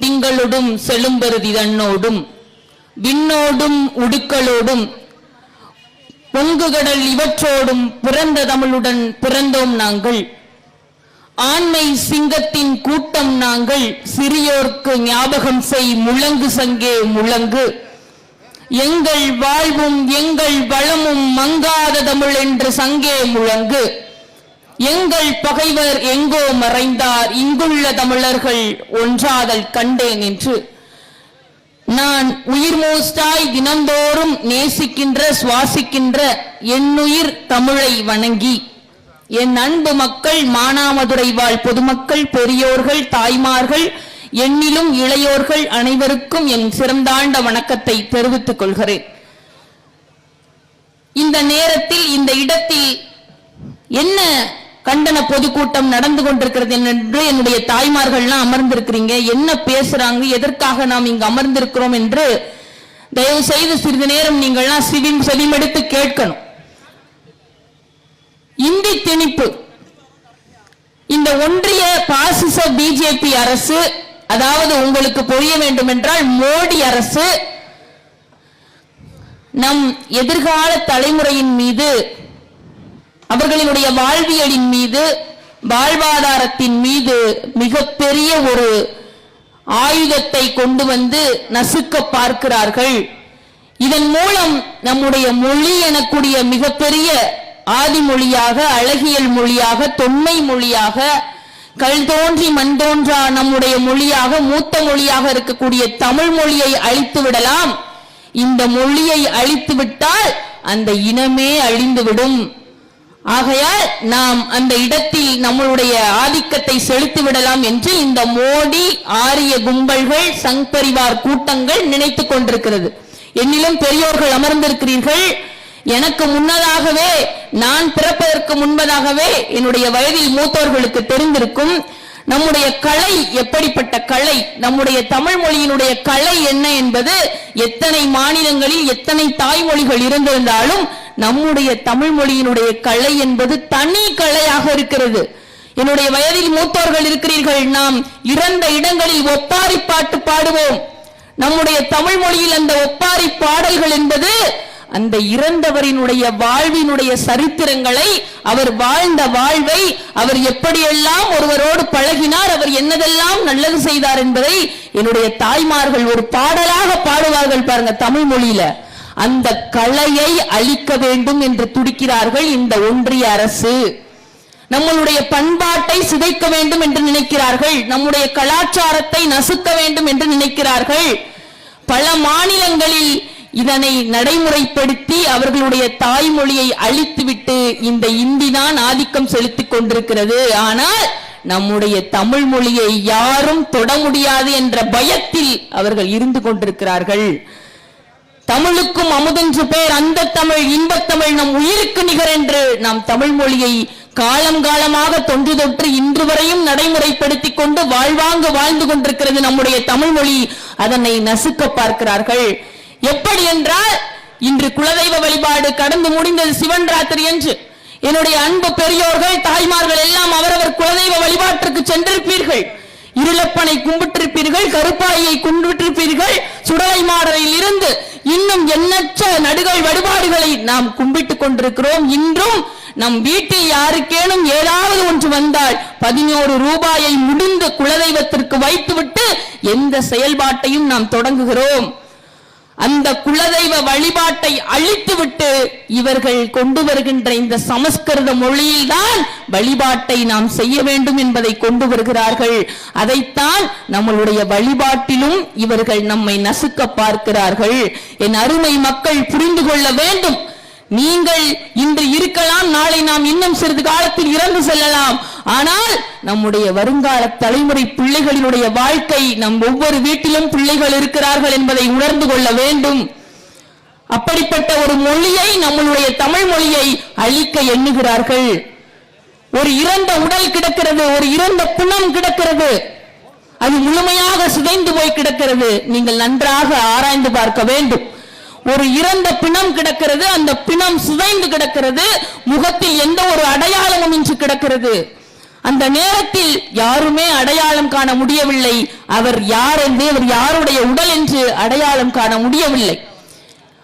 திங்களொடும் செழும்பருதி தன்னோடும் விண்ணோடும் உடுக்களோடும் பொங்குகடல் இவற்றோடும் பிறந்த தமிழுடன் பிறந்தோம் நாங்கள். ஆண்மை சிங்கத்தின் கூட்டம் நாங்கள் சிறியோர்க்கு ஞாபகம் செய் முழங்கு சங்கே முழங்கு. எங்கள் வாழ்வும் எங்கள் வளமும் மங்காத தமிழ் என்று சங்கே முழங்கு. எங்கள் பகைவர் எங்கோ மறைந்தார். இங்குள்ள தமிழர்கள் ஒன்றாதல் கண்டேன் என்று. நான் உயிர் மூஸ்டாய் தினந்தோறும் நேசிக்கின்ற சுவாசிக்கின்ற என்னுயிர் தமிழை வணங்கி. என் அன்பு மக்கள் மானாமதுரை வாழ் பொதுமக்கள் பெரியோர்கள் தாய்மார்கள் என்னிலும் இளையோர்கள் அனைவருக்கும் என் சிறந்தாண்ட வணக்கத்தை தெரிவித்துக் கொள்கிறேன். இந்த நேரத்தில் இந்த இடத்தில் என்ன கண்டன பொதுக்கூட்டம் நடந்து கொண்டிருக்கிறது என்று என்னுடைய தாய்மார்கள்லாம் அமர்ந்திருக்கிறீங்க. என்ன பேசுறாங்க? எதற்காக நாம் இங்கு அமர்ந்திருக்கிறோம் என்று தயவு செய்து சிறிது நேரம் நீங்கள்லாம் சிவி செவிமெடுத்து கேட்கணும். இந்தி திணிப்பு. இந்த ஒன்றிய பாசிச பிஜேபி அரசு அதாவது உங்களுக்கு புரிய வேண்டும் என்றால் மோடி அரசு நம் எதிர்கால தலைமுறையின் மீது அவர்களினுடைய வாழ்வியலின் மீது வாழ்வாதாரத்தின் மீது மிகப்பெரிய ஒரு ஆயுதத்தை கொண்டு வந்து நசுக்க பார்க்கிறார்கள். இதன் மூலம் நம்முடைய மொழி எனக்கூடிய மிகப்பெரிய ஆதிமொழியாக அழகியல் மொழியாக தொன்மை மொழியாக கல் தோன்றி மண் தோன்றா நம்முடைய மொழியாக மூத்த மொழியாக இருக்கக்கூடிய தமிழ் மொழியை அழித்து விடலாம். இந்த மொழியை அழித்து விட்டால் அந்த இனமே அழிந்துவிடும் ஆகையால் நாம் அந்த இடத்தில் நம்மளுடைய ஆதிக்கத்தை செலுத்தி விடலாம் என்று இந்த மோடி ஆரிய கும்பல்கள் சங் பரிவார் கூட்டங்கள் நினைத்துக் கொண்டிருக்கிறது. என்னிலும் பெரியோர்கள் அமர்ந்திருக்கிறீர்கள். எனக்கு முன்னதாகவே நான் பிறப்பதற்கு முன்பதாகவே என்னுடைய வயதில் மூத்தோர்களுக்கு தெரிந்திருக்கும் நம்முடைய கலை எப்படிப்பட்ட கலை நம்முடைய தமிழ் மொழியினுடைய கலை என்ன என்பது எத்தனை மாநிலங்களில் எத்தனை தாய்மொழிகள் இருந்திருந்தாலும் நம்முடைய தமிழ் மொழியினுடைய கலை என்பது தனி கலையாக இருக்கிறது. என்னுடைய வயதில் மூத்தோர்கள் இருக்கிறீர்கள். நாம் இறந்த இடங்களில் ஒப்பாரி பாட்டு பாடுவோம். நம்முடைய தமிழ் மொழியில் அந்த ஒப்பாரி பாடல்கள் என்பது அந்த இறந்தவரினுடைய வாழ்வினுடைய சரித்திரங்களை அவர் வாழ்ந்த வாழ்வை அவர் எப்படியெல்லாம் ஒருவரோடு பழகினார் அவர் என்னதெல்லாம் நல்லது செய்தார் என்பதை என்னுடைய தாய்மார்கள் ஒரு பாடலாக பாடுவார்கள் பாருங்க தமிழ் மொழியில. அந்த கலையை அழிக்க வேண்டும் என்று துடிக்கிறார்கள் இந்த ஒன்றிய அரசு. நம்மளுடைய பண்பாட்டை சிதைக்க வேண்டும் என்று நினைக்கிறார்கள். நம்முடைய கலாச்சாரத்தை நசுக்க வேண்டும் என்று நினைக்கிறார்கள். பல மாநிலங்களில் இதனை நடைமுறைப்படுத்தி அவர்களுடைய தாய்மொழியை அழித்துவிட்டு இந்த இந்தி தான் ஆதிக்கம் செலுத்திக் கொண்டிருக்கிறது. ஆனால் நம்முடைய தமிழ் மொழியை யாரும் தொட முடியாது என்ற பயத்தில் அவர்கள் இருந்து கொண்டிருக்கிறார்கள். தமிழுக்கும் அமுதென்று பேர் அந்த தமிழ் இன்பத் தமிழ் நம் உயிருக்கு நிகர் என்று நாம் தமிழ் மொழியை காலம் காலமாக தொன்று தொற்று இன்று வரையும் நடைமுறைப்படுத்திக் கொண்டு வாழ்வாங்கு வாழ்ந்து கொண்டிருக்கிறது நம்முடைய தமிழ் மொழி. அதனை நசுக்க பார்க்கிறார்கள். எப்படி என்றால் இன்று குலதெய்வ வழிபாடு கடந்து முடிந்தது சிவன் ராத்திரி என்று. என்னுடைய அன்பு பெரியோர்கள் தாய்மார்கள் எல்லாம் அவரவர் குலதெய்வ வழிபாட்டிற்கு சென்றிருப்பீர்கள். இருளப்பனை கும்பிட்டிருப்பீர்கள் கருப்பாயை கும்பிட்டிருப்பீர்கள் சுடலை மாடலில் இருந்து இன்னும் எண்ணற்ற நடுகள் வழிபாடுகளை நாம் கும்பிட்டுக் கொண்டிருக்கிறோம். இன்றும் நம் வீட்டில் யாருக்கேனும் ஏதாவது ஒன்று வந்தால் பதினோரு ரூபாயை முடிந்து குலதெய்வத்திற்கு வைத்துவிட்டு எந்த செயல்பாட்டையும் நாம் தொடங்குகிறோம். அந்த குலதெய்வ வழிபாட்டை அழித்துவிட்டு இவர்கள் கொண்டு வருகின்ற இந்த சமஸ்கிருத மொழியில்தான் வழிபாட்டை நாம் செய்ய வேண்டும் என்பதை கொண்டு வருகிறார்கள். அதைத்தான் நம்மளுடைய வழிபாட்டிலும் இவர்கள் நம்மை நசுக்க பார்க்கிறார்கள். என் அருமை மக்கள் புரிந்து கொள்ள வேண்டும். நீங்கள் இன்று இருக்கலாம் நாளை நாம் இன்னும் சிறிது காலத்தில் இறந்து செல்லலாம். ஆனால் நம்முடைய வருங்கால தலைமுறை பிள்ளைகளினுடைய வாழ்க்கை நம் ஒவ்வொரு வீட்டிலும் பிள்ளைகள் இருக்கிறார்கள் என்பதை உணர்ந்து கொள்ள வேண்டும். அப்படிப்பட்ட ஒரு மொழியை நம்மளுடைய தமிழ் மொழியை அழிக்க எண்ணுகிறார்கள். ஒரு இறந்த உடல் கிடக்கிறது ஒரு இறந்த புணம் கிடக்கிறது. அது முழுமையாக சிதைந்து போய் கிடக்கிறது. நீங்கள் நன்றாக ஆராய்ந்து பார்க்க வேண்டும். ஒரு இறந்த பிணம் கிடக்கிறது அந்த பிணம் சிதைந்து கிடக்கிறது முகத்தில் எந்த ஒரு அடையாளமும் இன்று கிடக்கிறது. அந்த நேரத்தில் யாருமே அடையாளம் காண முடியவில்லை. அவர் யார் என்று அவர் யாருடைய உடல் என்று அடையாளம் காண முடியவில்லை.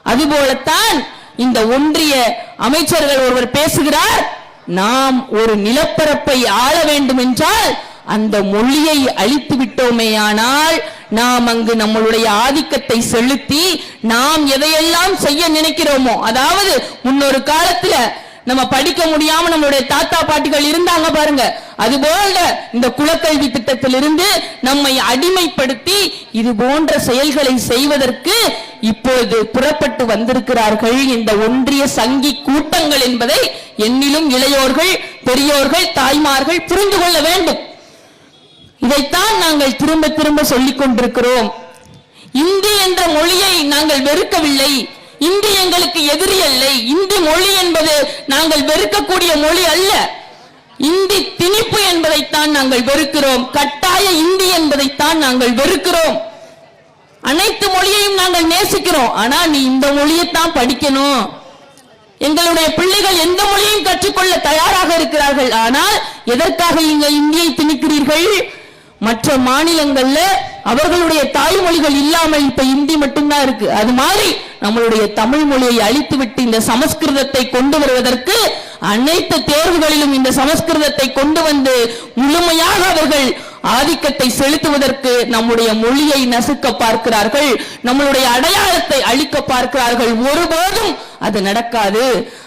அதுபோலத்தான் இந்த ஒன்றிய அமைச்சர்கள் ஒருவர் பேசுகிறார் நாம் ஒரு நிலப்பரப்பை ஆள வேண்டும் என்றால் அந்த மொழியை அழித்து விட்டோமேயானால் நாம் அங்கு நம்மளுடைய ஆதிக்கத்தை செலுத்தி நாம் எதையெல்லாம் செய்ய நினைக்கிறோமோ அதாவது முன்னொரு காலத்துல நம்ம படிக்க முடியாம நம்மளுடைய தாத்தா பாட்டிகள் இருந்தாங்க பாருங்க. அதுபோல இந்த குலக்கல்வி திட்டத்திலிருந்து நம்மை அடிமைப்படுத்தி இது போன்ற செயல்களை செய்வதற்கு இப்பொழுது புறப்பட்டு வந்திருக்கிறார்கள் இந்த ஒன்றிய சங்கி கூட்டங்கள் என்பதை என்னிலும் இளையோர்கள் பெரியோர்கள் தாய்மார்கள் புரிந்து கொள்ள வேண்டும். இதைத்தான் நாங்கள் திரும்ப திரும்ப சொல்லிக் கொண்டிருக்கிறோம். இந்தி என்ற மொழியை நாங்கள் வெறுக்கவில்லை. இந்தி எங்களுக்கு எதிரி அல்ல. இந்தி மொழி என்பது நாங்கள் வெறுக்கக்கூடிய மொழி அல்ல. இந்தி திணிப்பு என்பதைத்தான் நாங்கள் வெறுக்கிறோம். கட்டாய இந்தி என்பதைத்தான் நாங்கள் வெறுக்கிறோம். அனைத்து மொழியையும் நாங்கள் நேசிக்கிறோம். ஆனா நீ இந்த மொழியைத்தான் படிக்கணும். எங்களுடைய பிள்ளைகள் எந்த மொழியையும் கற்றுக்கொள்ள தயாராக இருக்கிறார்கள். ஆனால் எதற்காக நீங்கள் இந்தியை திணிக்கிறீர்கள்? மற்ற மாநிலங்கள்ல அவர்களுடைய தாய்மொழிகள் இல்லாமல் இப்ப இந்தி மட்டும்தான் இருக்கு. அது மாதிரி நம்மளுடைய தமிழ் மொழியை அழித்துவிட்டு இந்த சமஸ்கிருதத்தை கொண்டு வருவதற்கு அனைத்து தேர்வுகளிலும் இந்த சமஸ்கிருதத்தை கொண்டு வந்து முழுமையாக அவர்கள் ஆதிக்கத்தை செலுத்துவதற்கு நம்முடைய மொழியை நசுக்க பார்க்கிறார்கள். நம்மளுடைய அடையாளத்தை அழிக்க பார்க்கிறார்கள். ஒருபோதும் அது நடக்காது.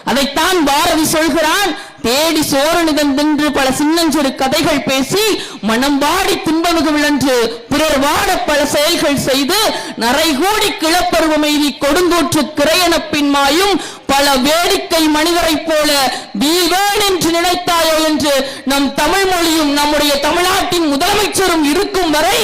அதைத்தான் பாரதி சொல்கிறான். தேடி சோரனிதன் தின்று பல சின்னஞ்சிறு கதைகள் பேசி மனம் வாடி துன்பமுக என்று பிறர் வாட பல செயல்கள் செய்து நரைகூடி கிளப்பருவமெய்தி கொடுங்கூற்று கிரையன பின்மாயும் பல வேடிக்கை மனிதரைப் போல வீவேன் என்று நினைத்தாயோ என்று நம் தமிழ் மொழியும் நம்முடைய தமிழ்நாட்டின் முதலமைச்சரும் இருக்கும் வரை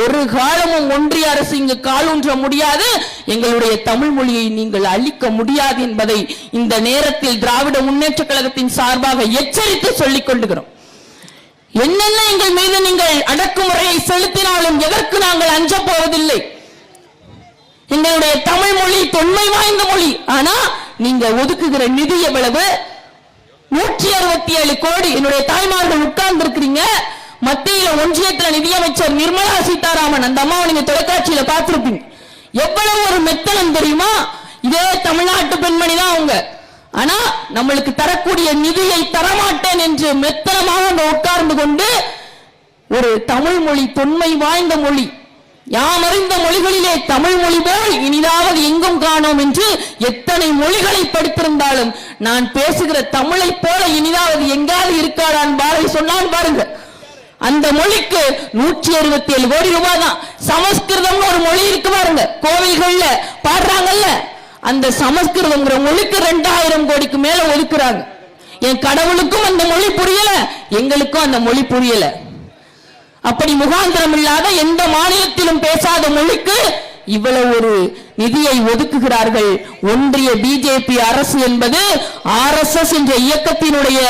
ஒரு காலமும் ஒன்றிய அரசு இங்கு காலூன்ற முடியாது. எங்களுடைய தமிழ் மொழியை நீங்கள் அழிக்க முடியாது என்பதை இந்த நேரத்தில் திராவிட முன்னேற்ற கழகத்தின் சார்பாக எச்சரித்து சொல்லிக் கொண்டுகிறோம் என்னென்ன எங்கள் மீது நீங்கள் அடக்குமுறையை செலுத்தினாலும் எதற்கு நாங்கள் அஞ்சப் போவதில்லை? எங்களுடைய தமிழ் மொழி தொன்மை வாய்ந்த மொழி. ஆனா நீங்க ஒதுக்குகிற நிதி எவ்வளவு? நூற்றி அறுபத்தி ஏழு கோடி. என்னுடைய தாய்மார்கள் உட்கார்ந்து இருக்கிறீங்க மத்தியில ஒன்றியத்துல நிதியமைச்சர் நிர்மலா சீதாராமன் அந்த அம்மாவை நீங்க தொலைக்காட்சியில பார்த்திருப்பீங்க. எவ்வளவு ஒரு மெத்தனம் தெரியுமா? இதே தமிழ்நாட்டு பெண்மணி தான் அவங்க. ஆனா நம்மளுக்கு தரக்கூடிய நிதியை தரமாட்டேன் என்று மெத்தனமாக உட்கார்ந்து கொண்டு ஒரு தமிழ் மொழி தொன்மை வாய்ந்த மொழி யாமறிந்த மொழிகளிலே தமிழ் மொழி போல் இனிதாவது எங்கும் காணோம் என்று எத்தனை மொழிகளை படித்திருந்தாலும் நான் பேசுகிற தமிழைப் போல இனிதாவது எங்காவது இருக்காடான் பாரதி சொன்னால் பாருங்க. அந்த மொழிக்கு நூற்றி அறுபத்தி ஏழு கோடி ரூபாய் தான் சமஸ்கிருதம்னு ஒரு மொழி இருக்கு பாருங்க. கோவில்கள்ல பாடுறாங்கல்ல. அந்த சமஸ்கிருதம்ங்கிற மொழிக்கு ரெண்டாயிரம் கோடிக்கு மேல ஒதுக்குறாங்க. என் கடவுளுக்கும் அந்த மொழி புரியல எங்களுக்கும் அந்த மொழி புரியல. அப்படி முகாந்திரம் இல்லாத எந்த மாநிலத்திலும் பேசாத மொழிக்கு இவ்வளவு ஒரு நிதியை ஒதுக்குகிறார்கள். ஒன்றிய பிஜேபி அரசு என்பது ஆர்எஸ்எஸ் என்ற இயக்கத்தினுடைய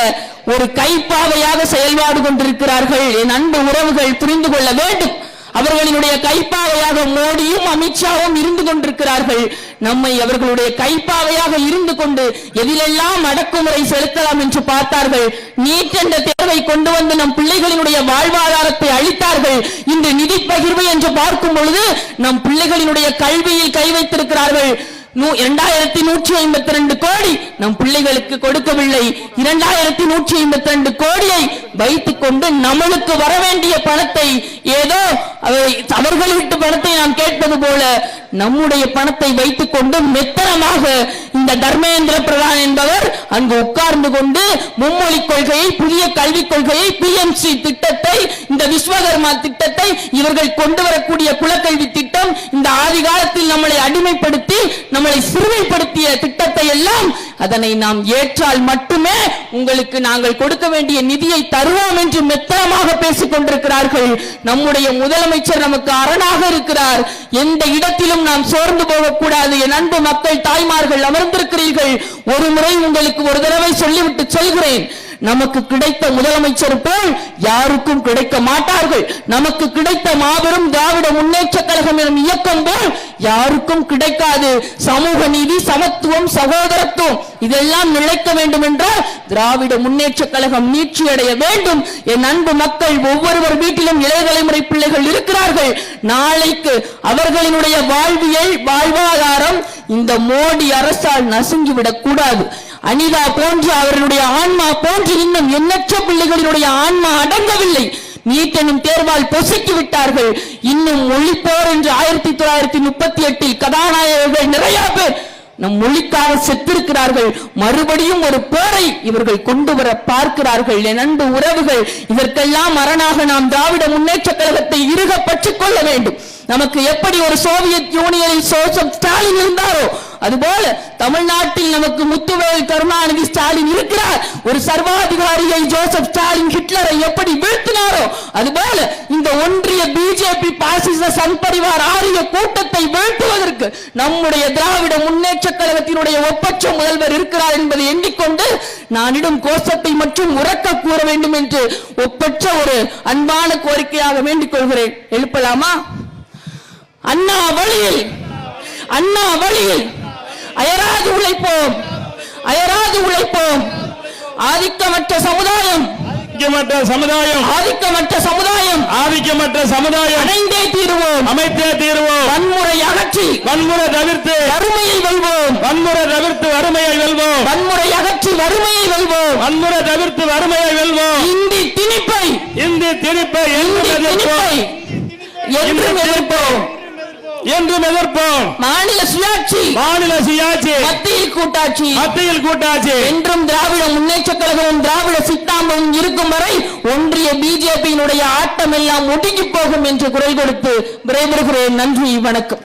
ஒரு கைப்பாவையாக செயல்பாடு கொண்டிருக்கிறார்கள். என் அன்பு உறவுகள் புரிந்து கொள்ள வேண்டும். அவர்களினுடைய கைப்பாவையாக மோடியும் அமித்ஷாவும் இருந்து கொண்டிருக்கிறார்கள். நம்மை அவர்களுடைய கைப்பாவையாக இருந்து கொண்டு எதிலெல்லாம் அடக்குமுறை செலுத்தலாம் என்று பார்த்தார்கள். நீட் என்ற தேர்வை கொண்டு வந்து நம் பிள்ளைகளினுடைய வாழ்வாதாரத்தை அளித்தார்கள் இன்று நிதி பகிர்வு என்று பார்க்கும் பொழுது நம் பிள்ளைகளினுடைய கல்வியில் கை வைத்திருக்கிறார்கள். இரண்டாயிரத்தி நூற்றி ஐம்பத்தி ரெண்டு கோடி நம் பிள்ளைகளுக்கு கொடுக்கவில்லை. இரண்டாயிரத்தி நூற்றி ஐம்பத்தி ரெண்டு கோடியை வைத்துக் கொண்டு நம்மளுக்கு வர வேண்டிய பணத்தை ஏதோ அவை- அவர்கள் விட்டு பணத்தை நாம் கேட்பது போல நம்முடைய பணத்தை வைத்துக் கொண்டு மெத்தனமாக இந்த தர்மேந்திர பிரதான் என்பவர் அங்கு உட்கார்ந்து கொண்டு மும்மொழி கொள்கையை புதிய கல்விக் கொள்கையை பிஎம்சி திட்டத்தை இந்த விஸ்வகர்மா திட்டத்தை இவர்கள் கொண்டு வரக்கூடிய குலக்கல்வி திட்டம் இந்த ஆதி காலத்தில் நம்மளை அடிமைப்படுத்தி நம்மளை சிறுமைப்படுத்திய திட்டத்தை எல்லாம் அதனை நாம் ஏற்றால் மட்டுமே உங்களுக்கு நாங்கள் கொடுக்க வேண்டிய நிதியை தருவோம் என்று மெத்தனமாக பேசிக் கொண்டிருக்கிறார்கள் நம்முடைய முதலமைச்சர் நமக்கு அரணாக இருக்கிறார். எந்த இடத்திலும் நாம் சோர்ந்து போகக்கூடாது. என் அன்பு மக்கள் தாய்மார்கள் அமர்ந்திருக்கிறீர்கள். ஒரு முறை உங்களுக்கு ஒரு தடவை சொல்லிவிட்டு சொல்கிறேன். நமக்கு கிடைத்த முதலமைச்சர் போல் யாருக்கும் கிடைக்க மாட்டார்கள். நமக்கு கிடைத்த மாபெரும் திராவிட முன்னேற்ற கழகம் எனும் இயக்கம் போல் யாருக்கும் கிடைக்காது. சமூக நீதி சமத்துவம் சகோதரத்துவம் இதெல்லாம் நிலைக்க வேண்டும் என்றால் திராவிட முன்னேற்ற கழகம் நீட்சி அடைய வேண்டும். என் அன்பு மக்கள் ஒவ்வொருவர் வீட்டிலும் இளைய தலைமுறை பிள்ளைகள் இருக்கிறார்கள். நாளைக்கு அவர்களினுடைய வாழ்வியல் வாழ்வாதாரம் இந்த மோடி அரசால் நசுங்கிவிடக் கூடாது. அனிதா போன்று அவர்களுடைய ஆன்மா போன்று இன்னும் எண்ணற்ற பிள்ளைகளினுடைய ஆன்மா அடங்கவில்லை. நீட்டனும் தேர்வால் பொசுக்கி விட்டார்கள். இன்னும் மொழிப்போர் என்று ஆயிரத்தி தொள்ளாயிரத்தி முப்பத்தி எட்டில் கதாநாயகர்கள் நிறைய பேர் நம் மொழிக்காக செத்திருக்கிறார்கள். மறுபடியும் ஒரு போரை இவர்கள் கொண்டு வர பார்க்கிறார்கள். என் அன்பு உறவுகள் இதற்கெல்லாம் அரணாக நாம் திராவிட முன்னேற்ற கழகத்தை இருக பற்றிக் கொள்ள வேண்டும். நமக்கு எப்படி ஒரு சோவியத் யூனியனில் சோசப் ஸ்டாலின் இருந்தாரோ அதுபோல தமிழ்நாட்டில் நமக்கு முத்துவேல் கருணாநிதி ஸ்டாலின் இருக்கிறார். ஒரு சர்வாதிகாரியை ஜோசப் ஸ்டாலின் ஹிட்லரை எப்படி வீழ்த்தினாரோ அதுபோல இந்த ஒன்றிய பிஜேபி பாசிச சன்பரிவார் ஆரிய கூட்டத்தை வீழ்த்துவதற்கு நம்முடைய திராவிட முன்னேற்ற கழகத்தினுடைய ஒப்பற்ற முதல்வர் இருக்கிறார் என்பதை எண்ணிக்கொண்டு நானிடம் கோஷத்தை மட்டும் உறக்க கூற வேண்டும் என்று ஒப்பற்ற ஒரு அன்பான கோரிக்கையாக வேண்டிக் கொள்கிறேன். எழுப்பலாமா? அண்ணா வழியில் அண்ணா வழியில் அயராது உழைப்போம். அயராது உழைப்போம். ஆதிக்கமற்ற சமுதாயம். ஆதிக்கமற்ற சமுதாயம். ஆதிக்கமற்ற சமுதாயம். ஆதிக்கமற்ற சமுதாயம். அடைந்தே தீருவோம். அமைத்தே தீர்வோம். வன்முறை அகற்றி. வன்முறை தவிர்த்து. வறுமையை வெல்வோம். வன்முறை தவிர்த்து வறுமையை வெல்வோம். வன்முறை அகற்றி வறுமையை வெல்வோம். வன்முறை தவிர்த்து வறுமையை வெல்வோம். இந்தி திணிப்பை. இந்தி திணிப்பை. இந்தி எதிர்ப்போம். என்றும் எதிர்ப்போம். என்றும் எதிர்ப்போம். மாநில சுயாட்சி. மாநில சுயாட்சி. மத்தியில் கூட்டாட்சி. மத்தியில் கூட்டாட்சி. என்றும் திராவிட முன்னேற்ற கழகமும் திராவிட சித்தாந்தமும் இருக்கும் வரை ஒன்றிய பிஜேபியினுடைய ஆட்டம் எல்லாம் ஒடுங்கி போகும் என்று குரல் கொடுத்து விரைவுறுகிறேன் நன்றி வணக்கம்.